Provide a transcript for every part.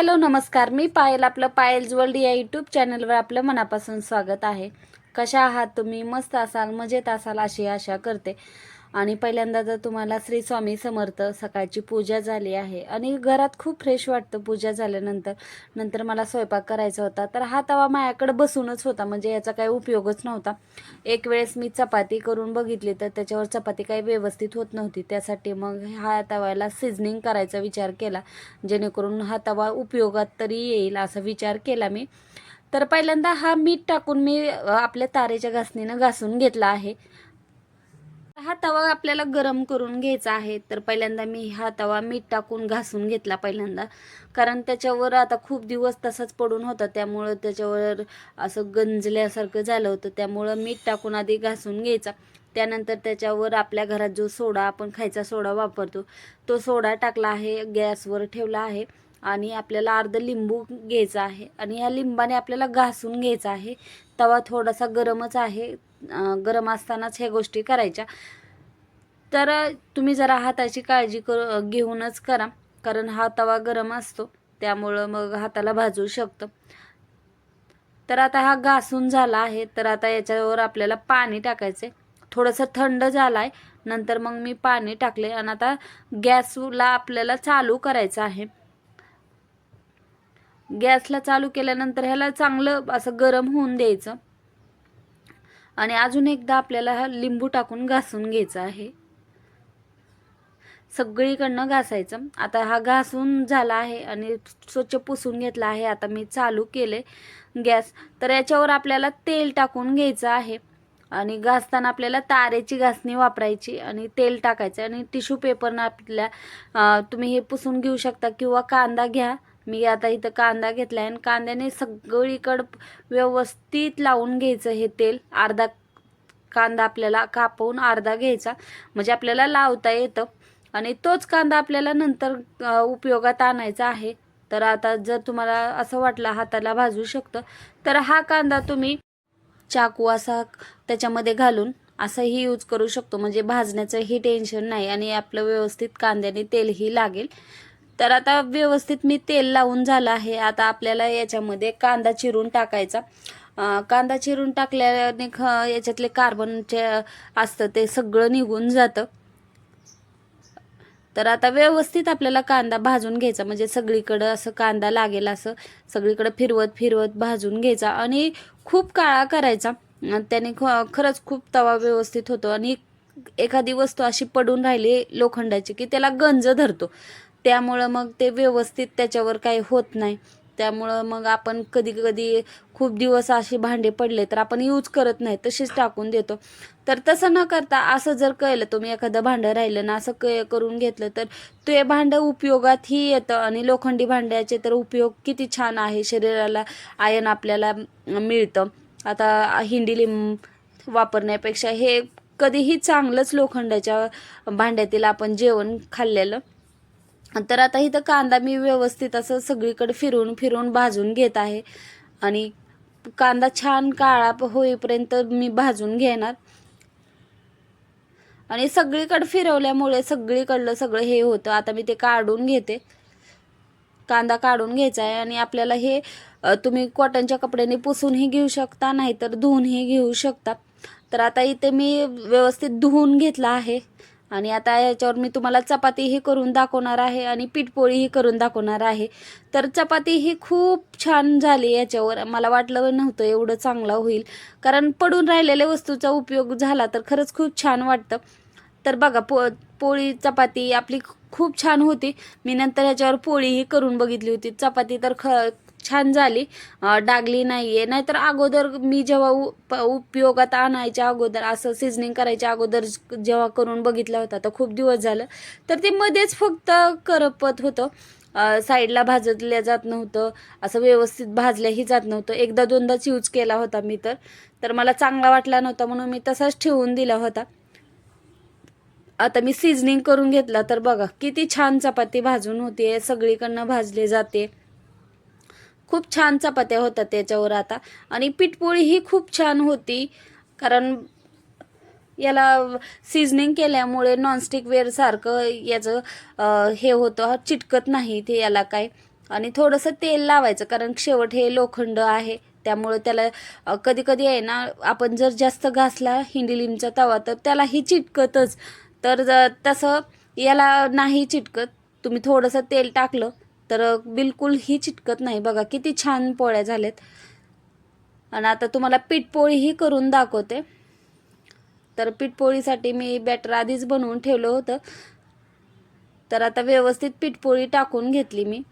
Hello नमस्कार. मी पायल आपलं पायल world या यूट्यूब चॅनलवर आपलं मनापासून स्वागत आहे. कशा आहात तुम्ही? मस्त असाल मजेत असाल अशी आशा करते. आणि पहिल्यांदा जर तुम्हाला श्री स्वामी समर्थ सकाळची पूजा झाली आहे आणि घरात खूप फ्रेश वाटतं पूजा झाल्यानंतर. नंतर मला स्वयंपाक करायचा होता तर हा तवा माझ्याकडे बसूनच होता म्हणजे याचा काही उपयोगच नव्हता. एक वेळेस मी चपाती करून बघितली तर त्याच्यावर चपाती काही व्यवस्थित होत नव्हती. त्यासाठी मग हा तव्याला सिझनिंग करायचा विचार केला जेणेकरून हा तवा उपयोगात तरी येईल असा विचार केला मी. तर पहिल्यांदा हा मीठ टाकून मी आपल्या तारेच्या घासणीनं घासून घेतला आहे. हा तवा आपल्याला गरम करून घ्यायचा आहे. तर पहिल्यांदा मी हा तवा मीठ टाकून घासून घेतला पहिल्यांदा. कारण त्याच्यावर आता खूप दिवस तसाच पडून होता. त्यामुळं त्याच्यावर असं गंजल्यासारखं झालं होतं. त्यामुळं मीठ टाकून आधी घासून घ्यायचा. त्यानंतर त्याच्यावर आपल्या घरात जो सोडा आपण खायचा सोडा वापरतो तो सोडा टाकला आहे गॅसवर ठेवला आहे. आणि आपल्याला अर्ध लिंबू घ्यायचा आहे. आणि ह्या लिंबाने आपल्याला घासून घ्यायचा आहे. तवा थोडासा गरमच आहे. गरम असतानाच ह्या गोष्टी करायच्या. तर तुम्ही जरा हाताची काळजी कर घेऊनच करा. कारण हा तवा गरम असतो. त्यामुळं मग हाताला भाजू शकतं. तर आता हा घासून झाला आहे. तर आता याच्यावर आपल्याला पाणी टाकायचं आहे थोडंसं थंड झालं आहे नंतर मग मी पाणी टाकले आणि आता गॅसला आपल्याला चालू करायचं आहे. गॅसला चालू केल्यानंतर ह्याला चांगलं असं गरम होऊन द्यायचं. आणि अजून एकदा आपल्याला हा लिंबू टाकून घासून घ्यायचा आहे. सगळीकडनं घासायचं. आता हा घासून झाला आहे आणि स्वच्छ पुसून घेतला आहे. आता मी चालू केले गॅस. तर याच्यावर आपल्याला तेल टाकून घ्यायचं आहे. आणि घासताना आपल्याला तारेची घासणी वापरायची आणि तेल टाकायचं. आणि टिश्यू पेपरनं आपल्या तुम्ही हे पुसून घेऊ शकता किंवा कांदा घ्या. मी आता इथं कांदा घेतला आहे आणि कांद्याने सगळीकडं व्यवस्थित लावून घ्यायचं हे तेल. अर्धा कांदा आपल्याला कापवून अर्धा घ्यायचा. म्हणजे आपल्याला लावता येतं. आणि तोच कांदा आपल्याला नंतर उपयोगात आणायचा आहे. तर आता जर तुम्हाला असं वाटलं हाताला भाजू शकतं तर हा कांदा तुम्ही चाकू असा त्याच्यामध्ये घालून असंही यूज करू शकतो. म्हणजे भाजण्याचंही टेन्शन नाही आणि आपलं व्यवस्थित कांद्याने तेलही लागेल. तर आता व्यवस्थित मी तेल लावून झालं आहे. आता आपल्याला याच्यामध्ये कांदा चिरून टाकायचा. कांदा चिरून टाकल्याने ख याच्यातले कार्बनचे असतं ते सगळं निघून जातं. तर आता व्यवस्थित आपल्याला कांदा भाजून घ्यायचा. म्हणजे सगळीकडं असं कांदा लागेल असं सगळीकडं फिरवत फिरवत भाजून घ्यायचा आणि खूप काळा करायचा. त्याने ख खरंच खूप तवा व्यवस्थित होतो आणि एखादी वस्तू अशी पडून राहिली लोखंडाची की त्याला गंज धरतो. त्यामुळं मग ते व्यवस्थित त्याच्यावर काही होत नाही. त्यामुळं मग आपण कधी कधी खूप दिवस असे भांडे पडले तर आपण यूज करत नाही तसेच टाकून देतो. तर तसं न करता असं जर कळलं तुम्ही एखादं भांडं राहिलं ना असं क करून घेतलं तर ते भांडं उपयोगातही येतं आणि लोखंडी भांड्याचे तर उपयोग किती छान आहे शरीराला आयन आपल्याला मिळतं. आता हिंडी लिंब वापरण्यापेक्षा हे कधीही चांगलंच लोखंडाच्या भांड्यातील आपण जेवण खाल्लेलं तर आता इथं कांदा मी व्यवस्थित असं सगळीकडे फिरून फिरून भाजून घेत आहे. आणि कांदा छान काळा होईपर्यंत मी भाजून घेणार. आणि सगळीकडे फिरवल्यामुळे सगळीकडलं सगळं हे होतं. आता मी ते काढून घेते. कांदा काढून घ्यायचा आहे आणि आपल्याला हे तुम्ही कॉटनच्या कपड्याने पुसूनही घेऊ शकता नाहीतर धुवूनही घेऊ शकता. तर आता इथे मी व्यवस्थित धुवून घेतला आहे. आणि आता याच्यावर मी तुम्हाला चपातीही करून दाखवणार आहे आणि पीठपोळीही करून दाखवणार आहे. तर चपाती ही खूप छान झाली याच्यावर. मला वाटलं नव्हतं एवढं चांगलं होईल. कारण पडून राहिलेल्या वस्तूचा उपयोग झाला तर खरंच खूप छान वाटतं. तर बघा पो पोळी चपाती आपली खूप छान होती. मी नंतर ह्याच्यावर पोळीही करून बघितली होती. चपाती तर ख छान झाली. डागली नाही आहे नाहीतर अगोदर मी जेव्हा उप उपयोगात आणायच्या अगोदर असं सिझनिंग करायच्या अगोदर जेव्हा करून बघितला होता तर खूप दिवस झालं. तर ते मध्येच फक्त करपत होतं. साईडला भाजल्या जात नव्हतं. असं व्यवस्थित भाजल्याही जात नव्हतं. एकदा दोनदाच यूज केला होता मी तर. तर मला चांगला वाटला नव्हता म्हणून मी तसाच ठेवून दिला होता. आता मी सिझनिंग करून घेतला तर बघा किती छान चपाती भाजून होते सगळीकडनं भाजले जाते. खूप छान चपात्या होतात त्याच्यावर आता. आणि पिठपोळी ही खूप छान होती कारण याला सिझनिंग केल्यामुळे नॉनस्टिक वेअरसारखं याचं हे होतं चिटकत नाही ते याला काय. आणि थोडंसं तेल लावायचं कारण शेवट हे लोखंड आहे त्यामुळे त्याला कधी कधी आहे ना आपण जर जास्त घासला हिंडी लिंबचा तवा तर त्यालाही चिटकतच. तर ज- तसं याला नाही चिटकत. तुम्ही थोडंसं तेल टाकलं तर बिलकुल ही चिटकत नाही. बघा किती छान पोळ्या झाल्यात. आणि आता तुम्हाला पीठपोळीही करून दाखवते. तर पीठपोळीसाठी मी बॅटर आधीच बनवून ठेवलं होतं. तर आता व्यवस्थित पीठपोळी टाकून घेतली मी.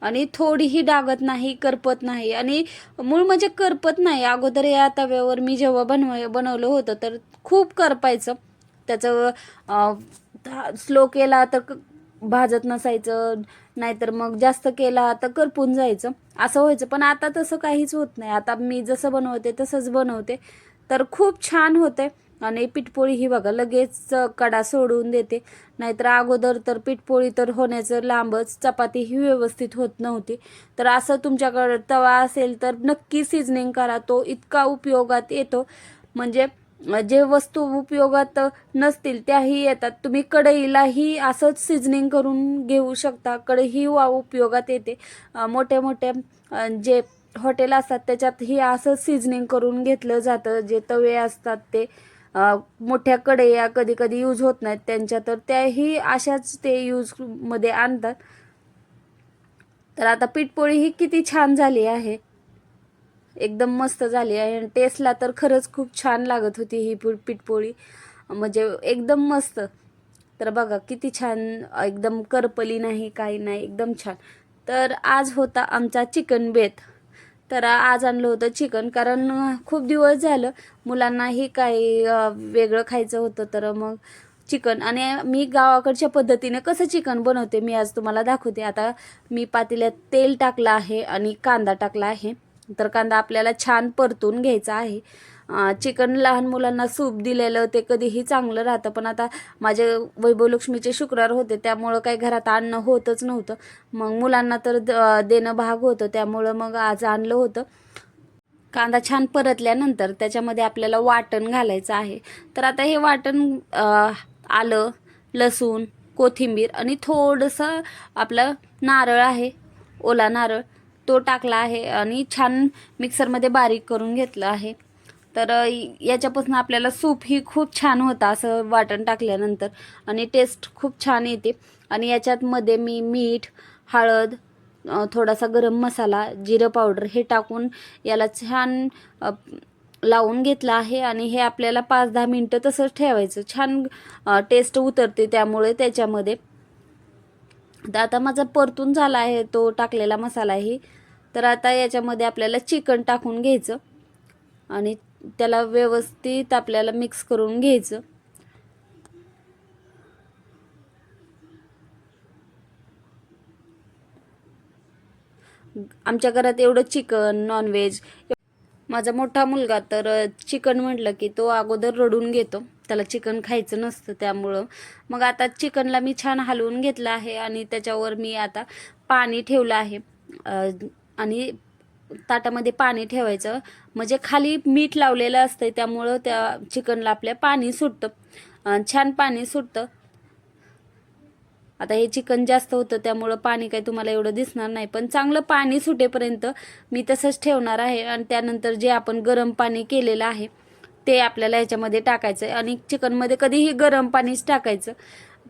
आणि थोडीही डागत नाही करपत नाही. आणि मूळ म्हणजे करपत नाही. अगोदर या तव्यावर मी जेव्हा बनव बनवलं होतं तर खूप करपायचं. त्याचं स्लो केला तर क- भाजत नसायचं नाहीतर मग जास्त केला तर करपून जायचं. असं व्हायचं. पण आता तसं काहीच होत नाही. आता मी जसं बनवते तसंच बनवते. तर खूप छान होते आणि पिठपोळी ही बघा लगेच कडा सोडून देते. नाहीतर अगोदर तर पिठपोळी तर होण्याचं लांबच. चपाती ही व्यवस्थित होत नव्हती. तर असं तुमच्याकडे तवा असेल तर नक्की सिजनिंग करा. तो इतका उपयोगात येतो. म्हणजे जे वस्तू उपयोगात नसतील त्याही येतात. तुम्ही कढईलाही असंच सिजनिंग करून घेऊ शकता. कढई वा उपयोगात येते. मोठ्या मोठ्या जे हॉटेल असतात त्याच्यात ही असं सिजनिंग करून घेतलं जातं. जे तवे असतात ते मोठ्या कढया कधी कधी यूज होत नाहीत. त्यांच्या तर त्याही अशाच ते यूजमध्ये आणतात. तर आता पीठपोळी ही किती छान झाली आहे. एकदम मस्त झाली आहे. आणि टेस्टला तर खरंच खूप छान लागत होती ही पी पिठपोळी. म्हणजे एकदम मस्त. तर बघा किती छान एकदम करपली नाही काही नाही एकदम छान. तर आज होता आमचा चिकन बेत. तर आज आणलं होतं चिकन कारण खूप दिवस झालं मुलांनाही काही वेगळं खायचं होतं तर मग चिकन. आणि मी गावाकडच्या पद्धतीने कसं चिकन बनवते मी आज तुम्हाला दाखवते. आता मी पातेल्यात तेल टाकलं आहे आणि कांदा टाकला आहे. तर कांदा आपल्याला छान परतून घ्यायचा आहे. चिकन लहान मुलांना सूप दिलेलं ते कधीही चांगलं राहतं. पण आता माझे वैभवलक्ष्मीचे शुक्रवार होते त्यामुळं काही घरात आणणं होतच नव्हतं. मग मुलांना तर द- देणं भाग होतं त्यामुळं मग आज आणलं होतं. कांदा छान परतल्यानंतर त्याच्यामध्ये आपल्याला वाटण घालायचं आहे. तर आता हे वाटण आलं लसूण कोथिंबीर आणि थोडंसं आपलं नारळ आहे ओला नारळ. तो टाकला आहे आणि छान मिक्सरमध्ये बारीक करून घेतलं आहे. तर याच्यापासून आपल्याला सूप ही खूप छान होता असं वाटण टाकल्यानंतर आणि टेस्ट खूप छान येते. आणि याच्यात मध्ये मी मीठ हळद थोडासा गरम मसाला जिरं पावडर हे टाकून याला छान लावून घेतलं आहे आणि हे आपल्याला पाच दहा मिनटं तसंच ठेवायचं. छान टेस्ट उतरते त्यामुळे त्याच्यामध्ये. तर आता माझा परतून झाला आहे तो टाकलेला मसालाही तर आता याच्यामध्ये आपल्याला चिकन टाकून घ्यायचं आणि त्याला व्यवस्थित आपल्याला मिक्स करून घ्यायचं. आमच्या घरात एवढं चिकन नॉनव्हेज माझा मोठा मुलगा तर चिकन म्हटलं की तो अगोदर रडून घेतो. त्याला चिकन खायचं नसतं त्यामुळं. मग आता चिकनला मी छान हलवून घेतलं आहे आणि त्याच्यावर मी आता पाणी ठेवलं आहे. आणि ताटामध्ये पाणी ठेवायचं. म्हणजे खाली मीठ लावलेलं असतं त्यामुळं त्या चिकनला आपल्या पाणी सुटतं. छान पाणी सुटतं. आता हे चिकन जास्त होतं त्यामुळं पाणी काही तुम्हाला एवढं दिसणार नाही. पण चांगलं पाणी सुटेपर्यंत मी तसंच ठेवणार आहे. आणि त्यानंतर जे आपण गरम पाणी केलेलं आहे ते आपल्याला ह्याच्यामध्ये टाकायचं आहे. आणि चिकनमध्ये कधीही गरम पाणीच टाकायचं.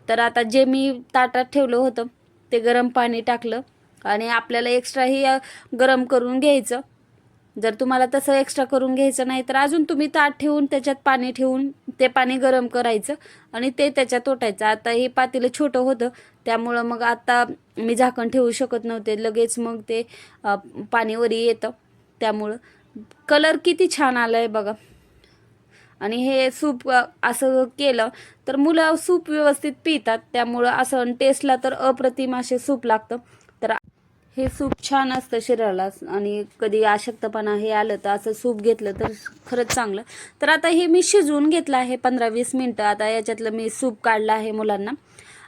तर आता जे मी ताटात ठेवलं होतं ते गरम पाणी टाकलं. आणि आपल्याला एक्स्ट्राही गरम करून घ्यायचं. जर तुम्हाला तसं एक्स्ट्रा करून घ्यायचं नाही तर अजून तुम्ही ताट ठेवून त्याच्यात पाणी ठेवून ते पाणी गरम करायचं आणि ते त्याच्यात ओटायचं. आता हे पातेलं छोटं होतं त्यामुळं मग आता मी झाकण ठेवू शकत नव्हते. लगेच मग ते पाणीवरी येतं. त्यामुळं कलर किती छान आला आहे बघा. आणि हे सूप असं केलं तर मुलं सूप व्यवस्थित पितात. त्यामुळं असं टेस्टला तर अप्रतिम असे सूप लागतं. तर हे सूप छान असतं शरीराला आणि कधी अशक्तपणा हे आलं तर असं सूप घेतलं तर खरंच चांगलं. तर आता हे मी शिजवून घेतलं आहे पंधरा वीस मिनटं. आता याच्यातलं मी सूप काढलं आहे मुलांना.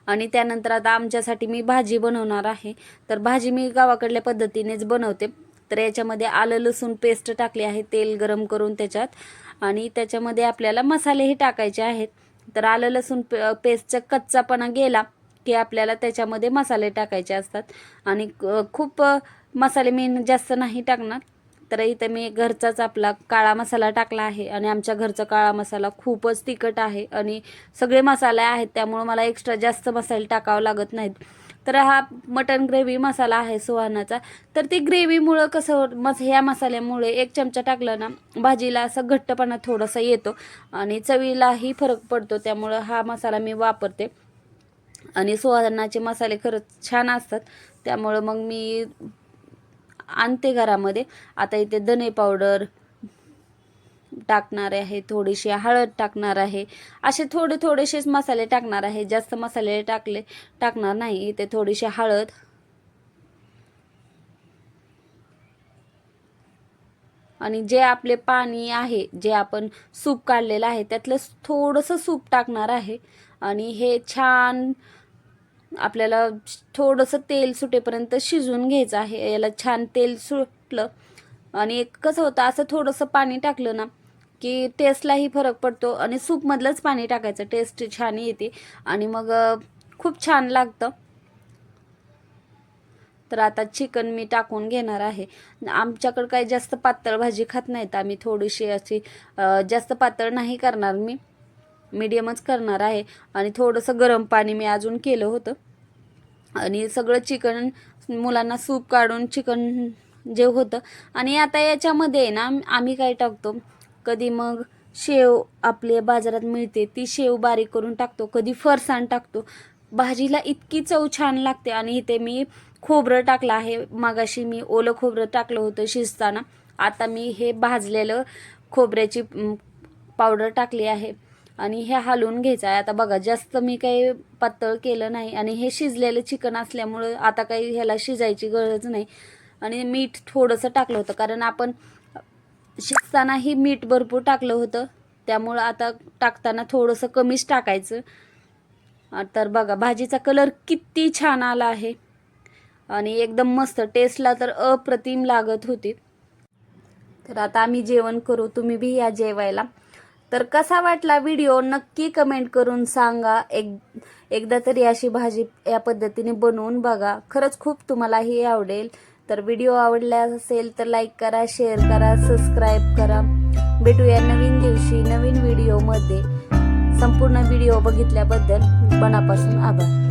आणि त्यानंतर आता आमच्यासाठी मी भाजी बनवणार आहे. तर भाजी मी गावाकडल्या पद्धतीनेच बनवते. तर याच्यामध्ये आलं लसूण पेस्ट टाकली आहे. तेल गरम करून त्याच्यात. आणि त्याच्यामध्ये आपल्याला मसालेही टाकायचे आहेत. तर आलं लसूण पे पेस्टचा कच्चापणा गेला की आपल्याला त्याच्यामध्ये मसाले टाकायचे असतात. आणि खूप मसाले मी जास्त नाही टाकणार. तर इथं मी घरचाच आपला काळा मसाला टाकला आहे आणि आमच्या घरचा काळा मसाला खूपच तिखट आहे आणि सगळे मसाले आहेत त्यामुळं मला एक्स्ट्रा जास्त मसाले टाकावं लागत नाहीत. तर हा मटन ग्रेव्ही मसाला आहे सुहानाचा. तर ती ग्रेव्हीमुळं कसं मस ह्या मसाल्यामुळे एक चमचा टाकलं ना भाजीला असं घट्टपणा थोडासा येतो आणि चवीलाही फरक पडतो त्यामुळं हा मसाला मी वापरते. आणि सुहानाचे मसाले खरंच छान असतात त्यामुळं मग मी आणते घरामध्ये. आता इथे धने पावडर टाकणार आहे थोडीशी हळद टाकणार आहे. असे थोडे थोडेसेच मसाले टाकणार आहे. जास्त मसाले टाकले टाकणार नाही. इथे थोडीशी हळद. आणि जे आपले पाणी आहे जे आपण सूप काढलेलं आहे त्यातलं थोडंसं सूप टाकणार आहे. आणि हे छान आपल्याला थोडंसं तेल सुटेपर्यंत शिजवून घ्यायचं आहे. याला छान तेल सुटलं. आणि कसं होतं असं थोडंसं पाणी टाकलं ना की टेस्टलाही फरक पडतो आणि सूपमधलंच पाणी टाकायचं. टेस्ट छान येते आणि मग खूप छान लागतं. तर आता चिकन मी टाकून घेणार आहे. आमच्याकडं काही जास्त पातळ भाजी खात नाहीत आम्ही. थोडीशी अशी जास्त पातळ नाही करणार मी. मीडियमच करणार आहे. आणि थोडंसं गरम पाणी मी अजून केलं होतं. आणि सगळं चिकन मुलांना सूप काढून चिकन जे होतं. आणि आता याच्यामध्ये आहे ना आम्ही काय टाकतो? कधी मग शेव आपले बाजारात मिळते ती शेव बारीक करून टाकतो कधी फरसाण टाकतो. भाजीला इतकी चव छान लागते आणि इथे मी खोबरं टाकलं आहे. मागाशी मी ओलं खोबरं टाकलं होतं शिजताना. आता मी हे भाजलेलं खोबऱ्याची पावडर टाकली आहे आणि हे हलवून घ्यायचं आहे. आता बघा जास्त मी काही पातळ केलं नाही आणि हे शिजलेलं चिकन असल्यामुळं आता काही ह्याला शिजायची गरज नाही. आणि मीठ थोडंसं टाकलं होतं कारण आपण शिजतानाही मीठ भरपूर टाकलं होतं. त्यामुळं आता टाकताना थोडंसं कमीच टाकायचं. तर बघा भाजीचा कलर किती छान आला आहे. आणि एकदम मस्त टेस्टला तर अप्रतिम लागत होती. तर आता आम्ही जेवण करू तुम्ही बी या जेवायला. तर कसा वाटला व्हिडिओ नक्की कमेंट करून सांगा. एक एकदा तरी अशी भाजी या पद्धतीने बनवून बघा. खरंच खूप तुम्हालाही आवडेल. तर व्हिडिओ आवडला असेल तर लाईक करा शेअर करा सबस्क्राईब करा. भेटूया नवीन दिवशी नवीन व्हिडिओमध्ये संपूर्ण व्हिडिओ बघितल्याबद्दल मनापासून आभार.